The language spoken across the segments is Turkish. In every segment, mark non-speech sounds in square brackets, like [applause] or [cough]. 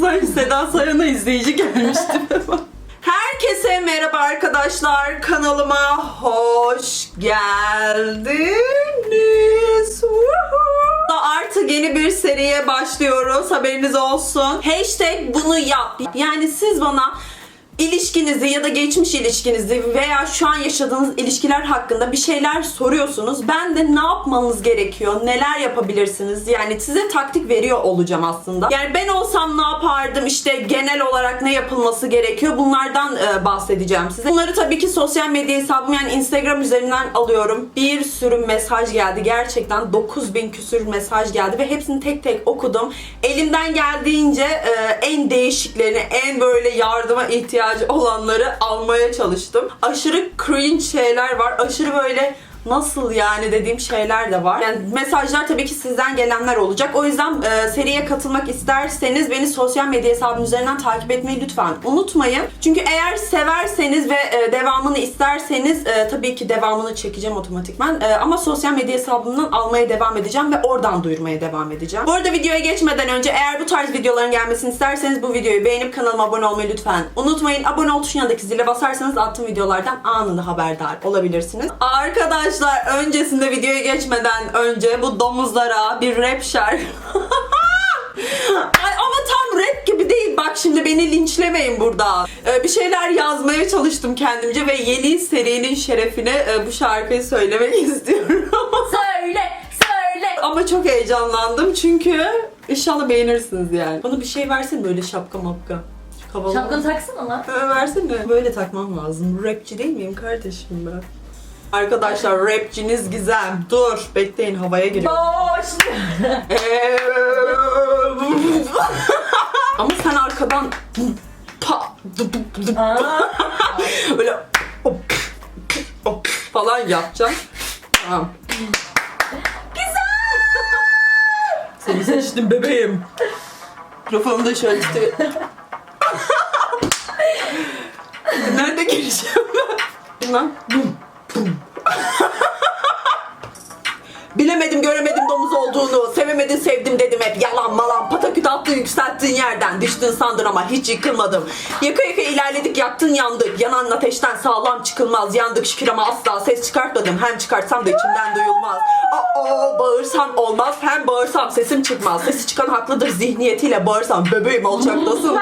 sanki Seda Sayan'a izleyici gelmişti. [laughs] Herkese merhaba arkadaşlar. Kanalıma hoş geldiniz. Artık yeni bir seriye başlıyoruz. Haberiniz olsun. Hashtag bunu yap. Yani siz bana ilişkinizi ya da geçmiş ilişkinizi veya şu an yaşadığınız ilişkiler hakkında bir şeyler soruyorsunuz. Ben de ne yapmanız gerekiyor, neler yapabilirsiniz? Yani size taktik veriyor olacağım aslında. Yani ben olsam ne yapardım, işte genel olarak ne yapılması gerekiyor bunlardan e, bahsedeceğim size. Bunları tabii ki sosyal medya hesabım yani Instagram üzerinden alıyorum. Bir sürü mesaj geldi. Gerçekten 9000 küsür mesaj geldi ve hepsini tek tek okudum. Elimden geldiğince e, en değişiklerini, en böyle yardıma ihtiyacı olanları almaya çalıştım. Aşırı cringe şeyler var. Aşırı böyle nasıl yani dediğim şeyler de var. Yani mesajlar tabii ki sizden gelenler olacak. O yüzden e, seriye katılmak isterseniz beni sosyal medya hesabım üzerinden takip etmeyi lütfen unutmayın. Çünkü eğer severseniz ve e, devamını isterseniz e, tabii ki devamını çekeceğim otomatikman. E, ama sosyal medya hesabımdan almaya devam edeceğim ve oradan duyurmaya devam edeceğim. Bu arada videoya geçmeden önce eğer bu tarz videoların gelmesini isterseniz bu videoyu beğenip kanalıma abone olmayı lütfen unutmayın. Abone ol tuşundaki zile basarsanız attığım videolardan anında haberdar olabilirsiniz. Arkadaşlar öncesinde videoya geçmeden önce bu domuzlara bir rap şarkı [laughs] Ay ama tam rap gibi değil. Bak şimdi beni linçlemeyin burada. Ee, bir şeyler yazmaya çalıştım kendimce ve yeni serinin şerefine e, bu şarkıyı söylemek [laughs] istiyorum. Söyle, söyle. ama çok heyecanlandım çünkü inşallah beğenirsiniz yani. Bana bir şey versene böyle şapka mapka. Havalı. Şapkanı taksana lan. Ha, versene. Böyle takmam lazım. Rapçi değil miyim kardeşim ben? Arkadaşlar rapçiniz Gizem. Dur bekleyin havaya giriyor. Boş. [laughs] Ama sen arkadan pa böyle falan yapacaksın. Tamam. Güzel. Seni seçtim bebeğim. Mikrofonu da şöyle tutuyor. [laughs] Nerede gireceğim ben? Lan. Bilemedim göremedim domuz olduğunu. Sevemedin sevdim dedim hep. Yalan malan pataküt attın yükselttiğin yerden Düştün sandın ama hiç yıkılmadım. Yaka yaka ilerledik yaktın yandık. Yanan ateşten sağlam çıkılmaz. Yandık şükür ama asla ses çıkartmadım. Hem çıkartsam da içimden duyulmaz. Aa, bağırsam olmaz. Hem bağırsam sesim çıkmaz. Sesi çıkan haklıdır. Zihniyetiyle bağırsam Bebeğim alçaklasın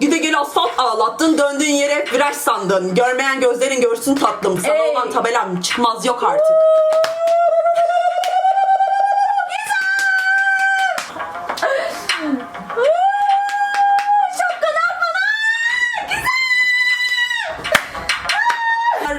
Gide gel asfalt ağlattın döndüğün yere viraj sandın. Görmeyen gözlerin görsün tatlım. Sana Ey. olan tabelam çıkmaz yok artık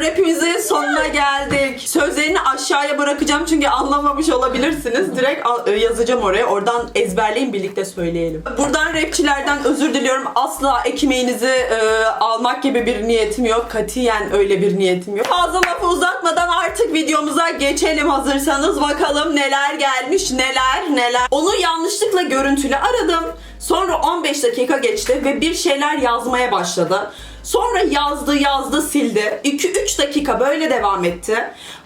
Rapimizin sonuna geldik. Sözlerini aşağıya bırakacağım çünkü anlamamış olabilirsiniz. Direkt e, yazacağım oraya. Oradan ezberleyin birlikte söyleyelim. Buradan rapçilerden özür diliyorum. Asla ekmeğinizi e, almak gibi bir niyetim yok. Katiyen öyle bir niyetim yok. Fazla lafı uzatmadan artık videomuza geçelim hazırsanız. Bakalım neler gelmiş neler neler. Onu yanlışlıkla görüntülü aradım. Sonra 15 dakika geçti ve bir şeyler yazmaya başladı. Sonra yazdı yazdı sildi. 2-3 dakika böyle devam etti.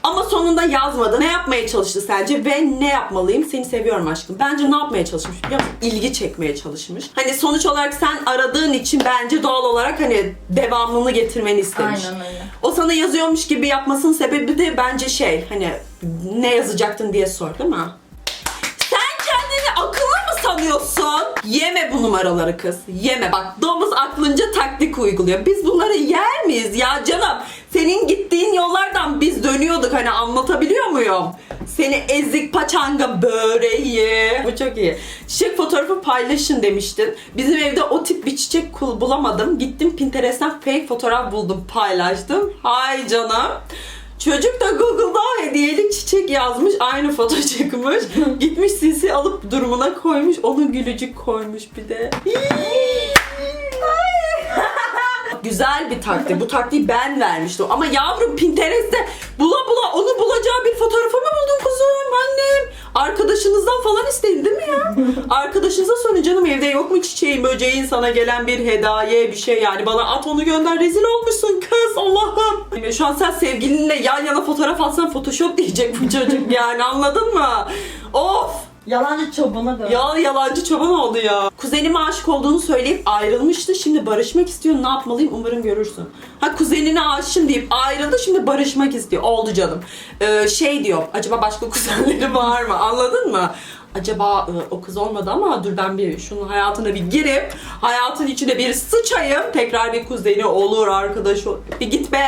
Ama sonunda yazmadı. Ne yapmaya çalıştı sence ve ne yapmalıyım? Seni seviyorum aşkım. Bence ne yapmaya çalışmış biliyor musun? İlgi çekmeye çalışmış. Hani sonuç olarak sen aradığın için bence doğal olarak hani devamını getirmeni istemiş. Aynen öyle. O sana yazıyormuş gibi yapmasının sebebi de bence şey hani ne yazacaktın diye sor değil mi? Sen kendini akıllı mı sanıyorsun? Yeme bu numaraları kız. Yeme. Bak domuz aklınca taktik uyguluyor. Biz bunları yer miyiz ya canım? Senin gittiğin yollardan biz dönüyorduk hani anlatabiliyor muyum? Seni ezik paçanga böreği. Bu çok iyi. Çiçek fotoğrafı paylaşın demiştin. Bizim evde o tip bir çiçek kul bulamadım. Gittim Pinterest'ten fake fotoğraf buldum paylaştım. Hay canım. Çocuk da Google'da hediyelik çiçek yazmış. Aynı foto çıkmış. [laughs] Gitmiş sisi alıp durumuna koymuş. Onun gülücük koymuş bir de. [laughs] Güzel bir taktik. Bu taktiği ben vermiştim. Ama yavrum Pinterest'te bula bula onu bulacağı bir fotoğrafı mı buldun? Arkadaşınızdan falan isteyin değil mi ya? [laughs] Arkadaşınıza sorun canım evde yok mu çiçeğin böceğin sana gelen bir hediye bir şey yani bana at onu gönder rezil olmuşsun kız Allah'ım. Şu an sen sevgilinle yan yana fotoğraf atsan photoshop diyecek bu çocuk yani anladın mı? Of Yalancı çobana dön. Ya yalancı çoban oldu ya. Kuzenime aşık olduğunu söyleyip ayrılmıştı. Şimdi barışmak istiyor. Ne yapmalıyım? Umarım görürsün. Ha kuzenine aşığım deyip ayrıldı. Şimdi barışmak istiyor. Oldu canım. Ee, şey diyor. Acaba başka [laughs] kuzenleri var mı? Anladın mı? Acaba e, o kız olmadı ama dur ben bir şunun hayatına bir girip hayatın içine bir sıçayım. Tekrar bir kuzeni olur arkadaş ol- Bir git be.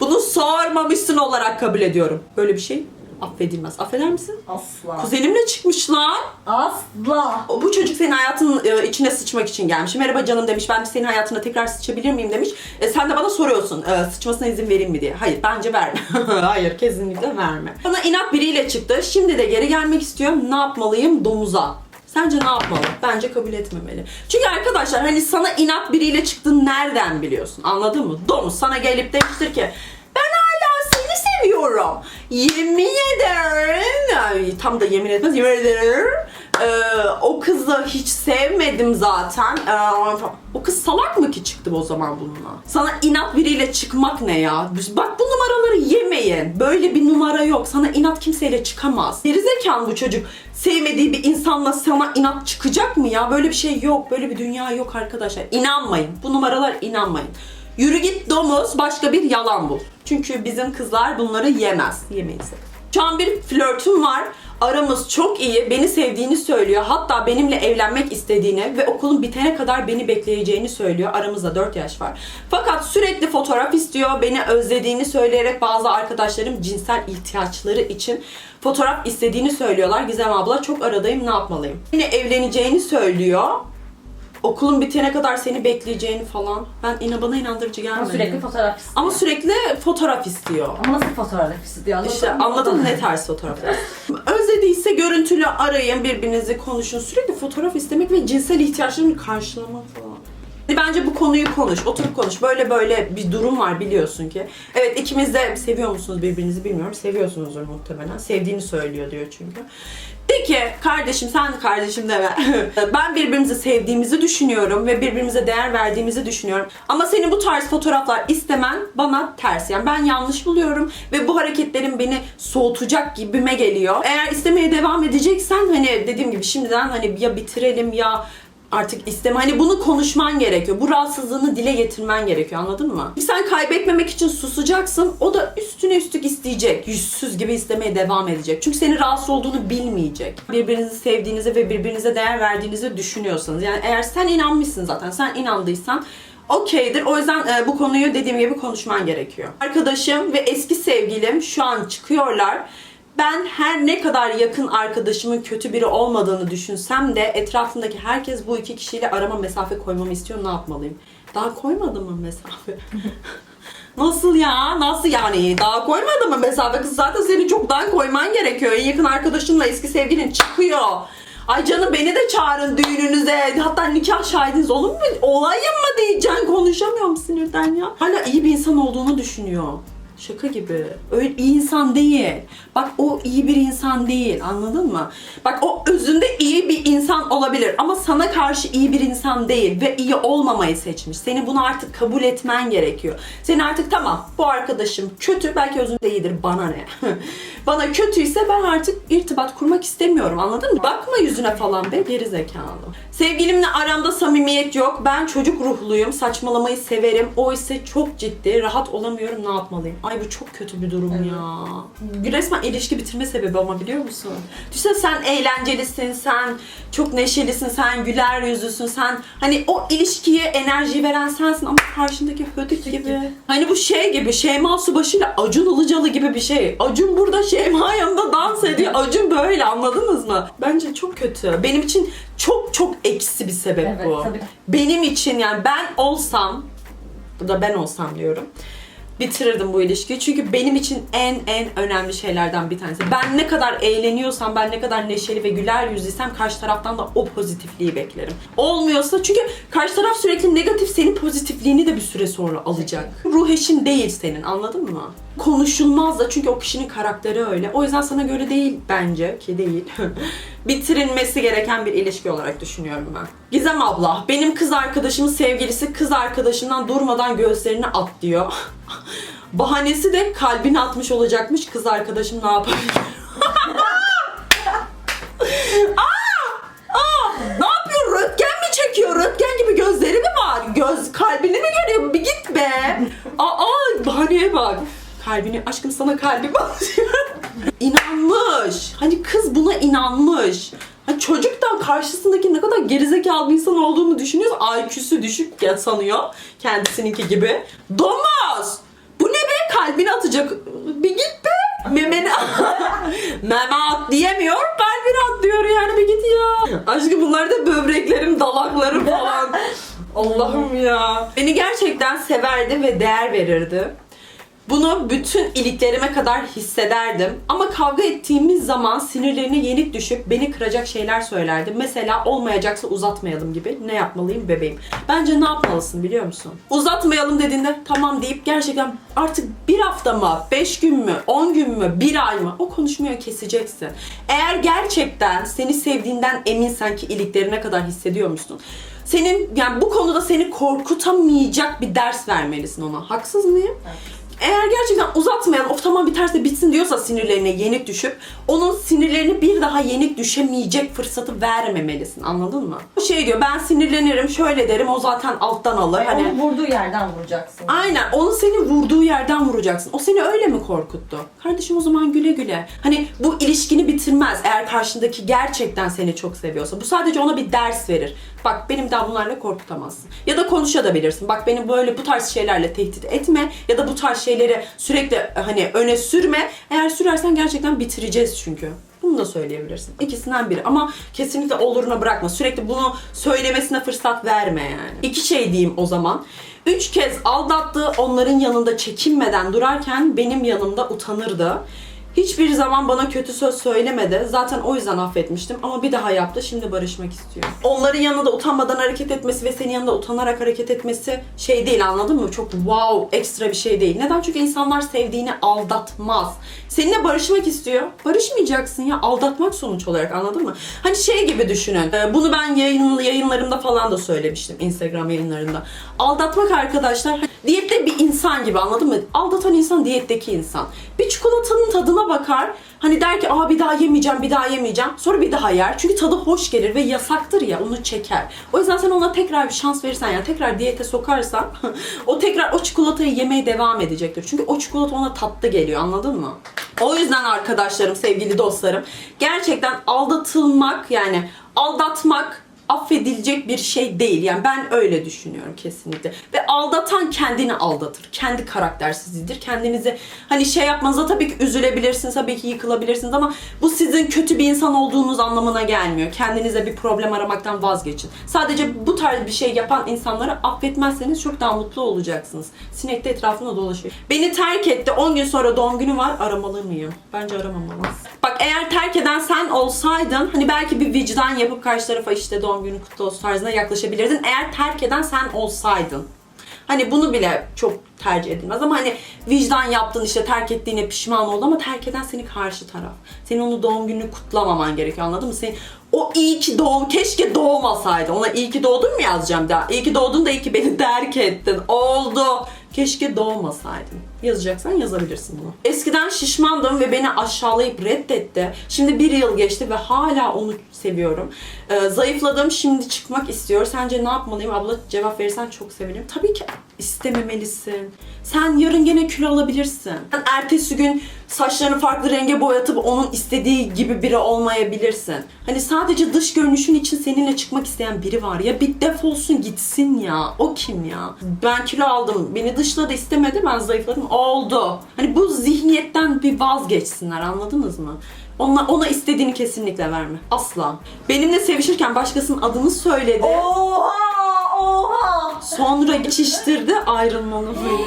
Bunu sormamışsın olarak kabul ediyorum. Böyle bir şey affedilmez. Affeder misin? Asla. Kuzenimle çıkmış lan. Asla. O- Bu çocuk senin hayatının e, içine sıçmak için gelmiş. Merhaba canım demiş. Ben de senin hayatına tekrar sıçabilir miyim demiş. E, sen de bana soruyorsun. e, sıçmasına izin vereyim mi diye. Hayır bence verme. [laughs] Hayır kesinlikle verme. Bana inat biriyle çıktı. Şimdi de geri gelmek istiyorum. Ne yapmalıyım? Domuza. Sence ne yapmalı? Bence kabul etmemeli. Çünkü arkadaşlar hani sana inat biriyle çıktığını nereden biliyorsun? Anladın mı? Domuz sana gelip demiştir ki seni seviyorum. Yemin ederim. Ay, tam da yemin etmez. Yemin ederim. Ee, o kızı hiç sevmedim zaten. Ee, o kız salak mı ki çıktı o zaman bununla? Sana inat biriyle çıkmak ne ya? Bak bu numaraları yemeyin. Böyle bir numara yok. Sana inat kimseyle çıkamaz. Gerizekalı bu çocuk. Sevmediği bir insanla sana inat çıkacak mı ya? Böyle bir şey yok. Böyle bir dünya yok arkadaşlar. İnanmayın. Bu numaralar inanmayın. Yürü git domuz başka bir yalan bul. Çünkü bizim kızlar bunları yemez. Yemeyiz. Şu an bir flörtüm var. Aramız çok iyi. Beni sevdiğini söylüyor. Hatta benimle evlenmek istediğini ve okulun bitene kadar beni bekleyeceğini söylüyor. Aramızda 4 yaş var. Fakat sürekli fotoğraf istiyor. Beni özlediğini söyleyerek bazı arkadaşlarım cinsel ihtiyaçları için fotoğraf istediğini söylüyorlar. Gizem abla çok aradayım ne yapmalıyım? Yine evleneceğini söylüyor. Okulun bitene kadar seni bekleyeceğini falan. Ben ina bana inandırıcı gelmedi. Ama sürekli fotoğraf istiyor. Ama sürekli fotoğraf istiyor. Ama nasıl fotoğraf istiyor? İşte Anladın mı? anladın ne tarz fotoğraflar? Özlediyse görüntülü arayın, birbirinizi konuşun. Sürekli fotoğraf istemek ve cinsel ihtiyaçlarını karşılamak falan. Bence bu konuyu konuş, oturup konuş. Böyle böyle bir durum var biliyorsun ki. Evet ikimiz de seviyor musunuz birbirinizi bilmiyorum. Seviyorsunuzdur muhtemelen. Sevdiğini söylüyor diyor çünkü. Peki kardeşim sen kardeşim deme. [laughs] ben birbirimizi sevdiğimizi düşünüyorum ve birbirimize değer verdiğimizi düşünüyorum. Ama senin bu tarz fotoğraflar istemen bana ters. Yani ben yanlış buluyorum ve bu hareketlerin beni soğutacak gibime geliyor. Eğer istemeye devam edeceksen hani dediğim gibi şimdiden hani ya bitirelim ya artık isteme. Hani bunu konuşman gerekiyor. Bu rahatsızlığını dile getirmen gerekiyor. Anladın mı? Sen kaybetmemek için susacaksın. O da üstüne üstlük isteyecek. Yüzsüz gibi istemeye devam edecek. Çünkü senin rahatsız olduğunu bilmeyecek. Birbirinizi sevdiğinizi ve birbirinize değer verdiğinizi düşünüyorsanız. Yani eğer sen inanmışsın zaten. Sen inandıysan okeydir. O yüzden e, bu konuyu dediğim gibi konuşman gerekiyor. Arkadaşım ve eski sevgilim şu an çıkıyorlar. Ben her ne kadar yakın arkadaşımın kötü biri olmadığını düşünsem de etrafındaki herkes bu iki kişiyle arama mesafe koymamı istiyor. Ne yapmalıyım? Daha koymadım mı mesafe? [laughs] Nasıl ya? Nasıl yani? Daha koymadın mı mesafe? Kız zaten seni çoktan koyman gerekiyor. En yakın arkadaşınla eski sevgilin çıkıyor. Ay canım beni de çağırın düğününüze. Hatta nikah şahidiniz olur mu? Olayım mı diyeceksin? Konuşamıyorum sinirden ya. Hala iyi bir insan olduğunu düşünüyor. Şaka gibi. Öyle iyi insan değil. Bak o iyi bir insan değil. Anladın mı? Bak o özünde iyi bir insan olabilir ama sana karşı iyi bir insan değil ve iyi olmamayı seçmiş. Senin bunu artık kabul etmen gerekiyor. Senin artık tamam bu arkadaşım kötü belki özünde iyidir bana ne. [laughs] bana kötüyse ben artık irtibat kurmak istemiyorum. Anladın mı? Bakma yüzüne falan be geri zekalı. Sevgilimle aramda samimiyet yok. Ben çocuk ruhluyum. Saçmalamayı severim. O ise çok ciddi. Rahat olamıyorum. Ne yapmalıyım? Ay bu çok kötü bir durum Evet. ya. Resmen ilişki bitirme sebebi ama biliyor musun? Düşünsene sen eğlencelisin, sen çok neşelisin, sen güler yüzlüsün, sen hani o ilişkiye enerji veren sensin ama karşındaki hödük gibi. gibi. Hani bu şey gibi Şeyma Subaşı ile Acun Ilıcalı gibi bir şey. Acun burada Şeyma yanında dans ediyor. Acun böyle anladınız mı? Bence çok kötü. Benim için çok çok eksi bir sebep Evet, bu. tabii. Benim için yani ben olsam bu da ben olsam diyorum bitirirdim bu ilişkiyi. Çünkü benim için en en önemli şeylerden bir tanesi. Ben ne kadar eğleniyorsam, ben ne kadar neşeli ve güler yüzlüysem karşı taraftan da o pozitifliği beklerim. Olmuyorsa çünkü karşı taraf sürekli negatif senin pozitifliğini de bir süre sonra alacak. Ruh eşin değil senin anladın mı? konuşulmaz da çünkü o kişinin karakteri öyle. O yüzden sana göre değil bence ki değil. [laughs] Bitirilmesi gereken bir ilişki olarak düşünüyorum ben. Gizem abla, benim kız arkadaşımın sevgilisi kız arkadaşından durmadan gözlerini atlıyor. [laughs] Bahanesi de kalbini atmış olacakmış kız arkadaşım ne yapabilir? [laughs] kalbini mi görüyor? Bir git be. Aa bahaneye bak. Kalbini, aşkım sana kalbi basıyor. [laughs] İnanmış. Hani kız buna inanmış. Hani çocuktan karşısındaki ne kadar gerizekalı bir insan olduğunu düşünüyor. IQ'su düşük ya sanıyor. Kendisininki gibi. Domuz! Bu ne be? Kalbini atacak. Bir git be. Memeni [laughs] Meme at diyemiyor. Kalbini at diyor yani bir git ya. Aşkım bunlar da böbreklerim, dalaklarım falan. [laughs] Allah'ım ya. Beni gerçekten severdi ve değer verirdi. Bunu bütün iliklerime kadar hissederdim. Ama kavga ettiğimiz zaman sinirlerine yenik düşüp beni kıracak şeyler söylerdi. Mesela olmayacaksa uzatmayalım gibi. Ne yapmalıyım bebeğim? Bence ne yapmalısın biliyor musun? Uzatmayalım dediğinde tamam deyip gerçekten artık bir hafta mı, beş gün mü, on gün mü, bir ay mı o konuşmayı keseceksin. Eğer gerçekten seni sevdiğinden eminsen ki iliklerine kadar hissediyor musun? Senin yani bu konuda seni korkutamayacak bir ders vermelisin ona. Haksız mıyım? Eğer gerçekten uzatmayalım, of tamam biterse bitsin diyorsa sinirlerine yenik düşüp onun sinirlerini bir daha yenik düşemeyecek fırsatı vermemelisin. Anladın mı? Bu şey diyor ben sinirlenirim şöyle derim o zaten alttan alır. Hani Onu vurduğu yerden vuracaksın. Aynen. Onu seni vurduğu yerden vuracaksın. O seni öyle mi korkuttu? Kardeşim o zaman güle güle. Hani bu ilişkini bitirmez eğer karşındaki gerçekten seni çok seviyorsa. Bu sadece ona bir ders verir. Bak benim daha bunlarla korkutamazsın. Ya da konuşabilirsin. Bak beni böyle bu tarz şeylerle tehdit etme. Ya da bu tarz şeyleri sürekli hani öne sürme. Eğer sürersen gerçekten bitireceğiz çünkü. Bunu da söyleyebilirsin. İkisinden biri. Ama kesinlikle oluruna bırakma. Sürekli bunu söylemesine fırsat verme yani. İki şey diyeyim o zaman. Üç kez aldattı, onların yanında çekinmeden durarken benim yanımda utanırdı. Hiçbir zaman bana kötü söz söylemedi. Zaten o yüzden affetmiştim ama bir daha yaptı. Şimdi barışmak istiyor. Onların yanında utanmadan hareket etmesi ve senin yanında utanarak hareket etmesi şey değil anladın mı? Çok wow, ekstra bir şey değil. Neden? Çünkü insanlar sevdiğini aldatmaz. Seninle barışmak istiyor. Barışmayacaksın ya. Aldatmak sonuç olarak anladın mı? Hani şey gibi düşünün. Ee, Bunu ben yayın, yayınlarımda falan da söylemiştim. Instagram yayınlarında. Aldatmak arkadaşlar hani diyette bir insan gibi anladın mı? Aldatan insan diyetteki insan. Bir çikolatanın tadına bakar. Hani der ki aa bir daha yemeyeceğim, bir daha yemeyeceğim. Sonra bir daha yer. Çünkü tadı hoş gelir ve yasaktır ya onu çeker. O yüzden sen ona tekrar bir şans verirsen yani tekrar diyete sokarsan [laughs] o tekrar o çikolatayı yemeye devam edecektir. Çünkü o çikolata ona tatlı geliyor anladın mı? O yüzden arkadaşlarım, sevgili dostlarım gerçekten aldatılmak yani aldatmak affedilecek bir şey değil. Yani ben öyle düşünüyorum kesinlikle. Ve aldatan kendini aldatır. Kendi karaktersizliğidir. Kendinizi hani şey yapmanıza tabii ki üzülebilirsiniz, tabii ki yıkılabilirsiniz ama bu sizin kötü bir insan olduğunuz anlamına gelmiyor. Kendinize bir problem aramaktan vazgeçin. Sadece bu tarz bir şey yapan insanları affetmezseniz çok daha mutlu olacaksınız. Sinek de etrafında dolaşıyor. Beni terk etti. 10 gün sonra doğum günü var. Aramalı mıyım? Bence aramamalısın. Bak eğer terk eden sen olsaydın hani belki bir vicdan yapıp karşı tarafa işte doğum günü kutlu olsun tarzına yaklaşabilirdin. Eğer terk eden sen olsaydın. Hani bunu bile çok tercih edilmez ama hani vicdan yaptın işte terk ettiğine pişman oldu ama terk eden seni karşı taraf. Senin onu doğum gününü kutlamaman gerekiyor anladın mı? Senin o iyi ki doğum keşke doğmasaydı. Ona iyi ki doğdun mu yazacağım daha. İyi ki doğdun da iyi ki beni [laughs] terk ettin. Oldu. Keşke doğmasaydın. Yazacaksan yazabilirsin bunu. Eskiden şişmandım ve beni aşağılayıp reddetti. Şimdi bir yıl geçti ve hala onu seviyorum. Ee, zayıfladım şimdi çıkmak istiyor. Sence ne yapmalıyım? Abla cevap verirsen çok sevinirim. Tabii ki istememelisin. Sen yarın gene kilo alabilirsin. Sen ertesi gün saçlarını farklı renge boyatıp onun istediği gibi biri olmayabilirsin. Hani sadece dış görünüşün için seninle çıkmak isteyen biri var ya bir defolsun gitsin ya. O kim ya? Ben kilo aldım. Beni dışladı istemedi ben zayıfladım. Oldu. Hani bu zihniyetten bir vazgeçsinler anladınız mı? Ona, ona istediğini kesinlikle verme. Asla. Benimle sevişirken başkasının adını söyledi. Oha! Oha! Sonra geçiştirdi ayrılmalı mıyım?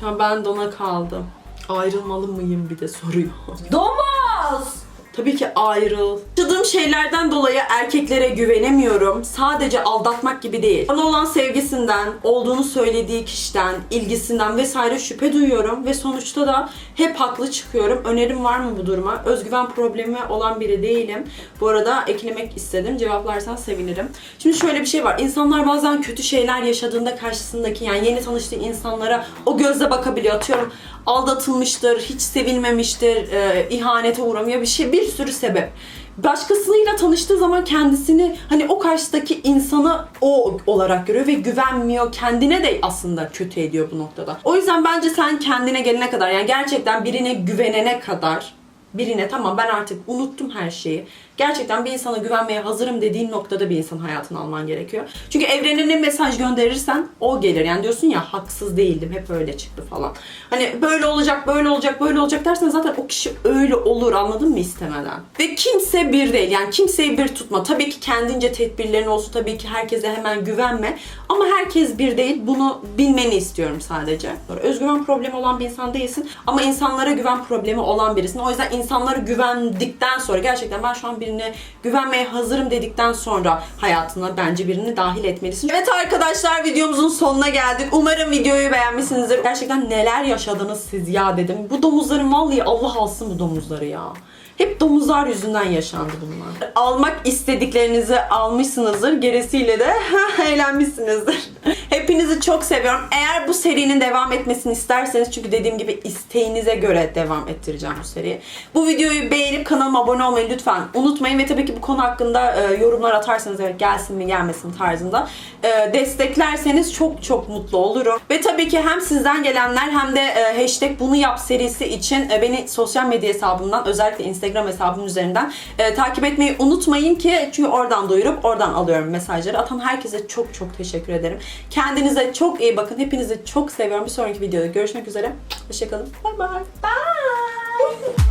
Şu an ben dona kaldım. Ayrılmalı mıyım bir de soruyor. Domuz! Tabii ki ayrıl. Yaşadığım şeylerden dolayı erkeklere güvenemiyorum. Sadece aldatmak gibi değil. Bana olan sevgisinden, olduğunu söylediği kişiden, ilgisinden vesaire şüphe duyuyorum. Ve sonuçta da hep haklı çıkıyorum. Önerim var mı bu duruma? Özgüven problemi olan biri değilim. Bu arada eklemek istedim. Cevaplarsan sevinirim. Şimdi şöyle bir şey var. İnsanlar bazen kötü şeyler yaşadığında karşısındaki yani yeni tanıştığı insanlara o gözle bakabiliyor. Atıyorum aldatılmıştır, hiç sevilmemiştir, e, ihanete uğramıyor bir şey bir sürü sebep. başkasıyla tanıştığı zaman kendisini hani o karşıdaki insanı o olarak görüyor ve güvenmiyor. Kendine de aslında kötü ediyor bu noktada. O yüzden bence sen kendine gelene kadar yani gerçekten birine güvenene kadar birine tamam ben artık unuttum her şeyi. Gerçekten bir insana güvenmeye hazırım dediğin noktada bir insan hayatına alman gerekiyor. Çünkü evrene ne mesaj gönderirsen o gelir. Yani diyorsun ya haksız değildim hep öyle çıktı falan. Hani böyle olacak böyle olacak böyle olacak dersen zaten o kişi öyle olur anladın mı istemeden. Ve kimse bir değil yani kimseyi bir tutma. Tabii ki kendince tedbirlerin olsun tabii ki herkese hemen güvenme. Ama herkes bir değil bunu bilmeni istiyorum sadece. Özgüven problemi olan bir insan değilsin ama insanlara güven problemi olan birisin. O yüzden insanlara güvendikten sonra gerçekten ben şu an birine güvenmeye hazırım dedikten sonra hayatına bence birini dahil etmelisin. Evet arkadaşlar videomuzun sonuna geldik. Umarım videoyu beğenmişsinizdir. Gerçekten neler yaşadınız siz ya dedim. Bu domuzların vallahi Allah alsın bu domuzları ya. Hep domuzlar yüzünden yaşandı bunlar. Almak istediklerinizi almışsınızdır. Gerisiyle de [laughs] eğlenmişsinizdir. Hepinizi çok seviyorum. Eğer bu serinin devam etmesini isterseniz çünkü dediğim gibi isteğinize göre devam ettireceğim bu seriyi. Bu videoyu beğenip kanalıma abone olmayı lütfen unutmayın ve tabii ki bu konu hakkında e, yorumlar atarsanız evet gelsin mi gelmesin tarzında e, desteklerseniz çok çok mutlu olurum. Ve tabii ki hem sizden gelenler hem de e, hashtag bunu yap serisi için e, beni sosyal medya hesabımdan özellikle Instagram hesabım üzerinden e, takip etmeyi unutmayın ki çünkü oradan duyurup oradan alıyorum mesajları. Atan herkese çok çok teşekkür ederim. Kendinize çok iyi bakın. Hepinizi çok seviyorum. Bir sonraki videoda görüşmek üzere. Hoşçakalın. Bye bye. Bye.